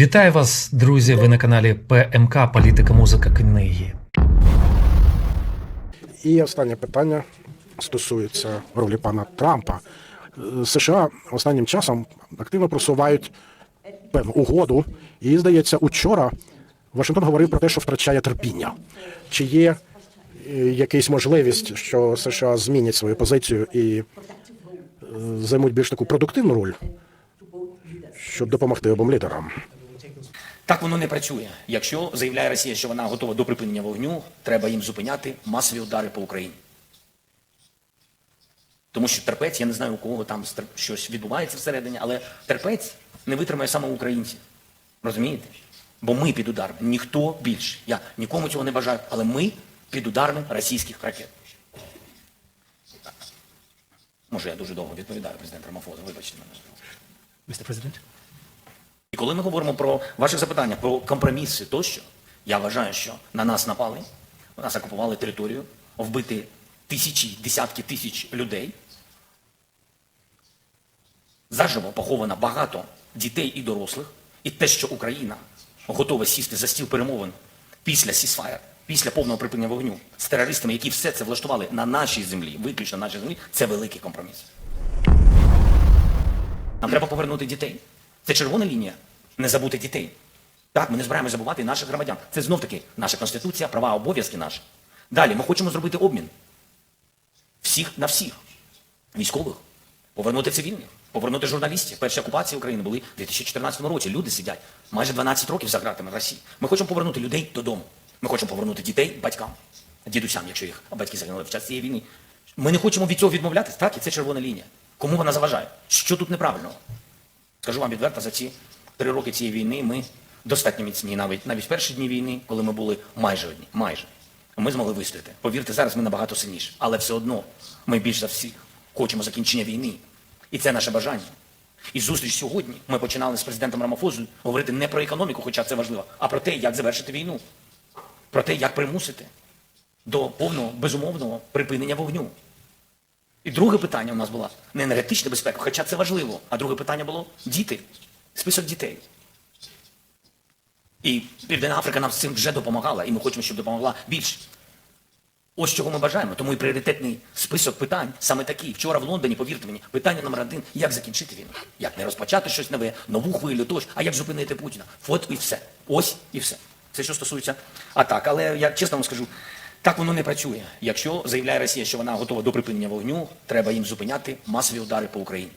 Вітаю вас, друзі! Ви на каналі ПМК Політика, музика, книги. І останнє питання стосується ролі пана Трампа. Е, США останнім часом активно просувають певну угоду, і здається, учора Вашингтон говорив про те, що втрачає терпіння. Чи є е, якась можливість, що США змінять свою позицію і е, займуть більш таку продуктивну роль, щоб допомогти обом лідерам? Так воно не працює. Якщо заявляє Росія, що вона готова до припинення вогню, треба їм зупиняти масові удари по Україні. Тому що терпець, я не знаю, у кого там щось відбувається всередині, але терпець не витримає саме українців. Розумієте? Бо ми під ударами, ніхто більше. Я нікому цього не бажаю, але ми під ударами російських ракет. Може, я дуже довго відповідаю, президент Рамафоза, вибачте мене. Mr. President? Коли ми говоримо про ваші запитання, про компроміси тощо, я вважаю, що на нас напали, у нас окупували територію, вбити тисячі, десятки тисяч людей. Заживо поховано багато дітей і дорослих. І те, що Україна готова сісти за стіл перемовин після сісфаєр, після повного припинення вогню з терористами, які все це влаштували на нашій землі, виключно на нашій землі, це великий компроміс. Нам треба повернути дітей. Це червона лінія. Не забути дітей. Так, ми не збираємося забувати наших громадян. Це знов таки наша конституція, права, обов'язки наші. Далі ми хочемо зробити обмін. Всіх на всіх. Військових. Повернути цивільних, повернути журналістів. Перші окупації України були в 2014 році. Люди сидять майже 12 років за ґратами в Росії. Ми хочемо повернути людей додому. Ми хочемо повернути дітей батькам, дідусям, якщо їх батьки загинули в час цієї війни. Ми не хочемо від цього відмовлятися, так, і це червона лінія. Кому вона заважає? Що тут неправильного? Скажу вам відверто, за ці три роки цієї війни ми достатньо міцні, навіть навіть в перші дні війни, коли ми були майже одні, майже. Ми змогли вистояти. Повірте, зараз ми набагато сильніші. Але все одно ми більш за всіх хочемо закінчення війни. І це наше бажання. І зустріч сьогодні ми починали з президентом Рамафозою говорити не про економіку, хоча це важливо, а про те, як завершити війну, про те, як примусити до повного безумовного припинення вогню. І друге питання у нас було не енергетична безпека, хоча це важливо. А друге питання було діти, список дітей. І Південна Африка нам з цим вже допомагала, і ми хочемо, щоб допомогла більше. Ось чого ми бажаємо. Тому і пріоритетний список питань саме такий. Вчора в Лондоні, повірте мені, питання номер один як закінчити війну, як не розпочати щось нове, нову хвилю, тощо, а як зупинити Путіна. От і все. Ось і все. Це що стосується атак. Але я чесно вам скажу, так воно не працює. Якщо заявляє Росія, що вона готова до припинення вогню, треба їм зупиняти масові удари по Україні.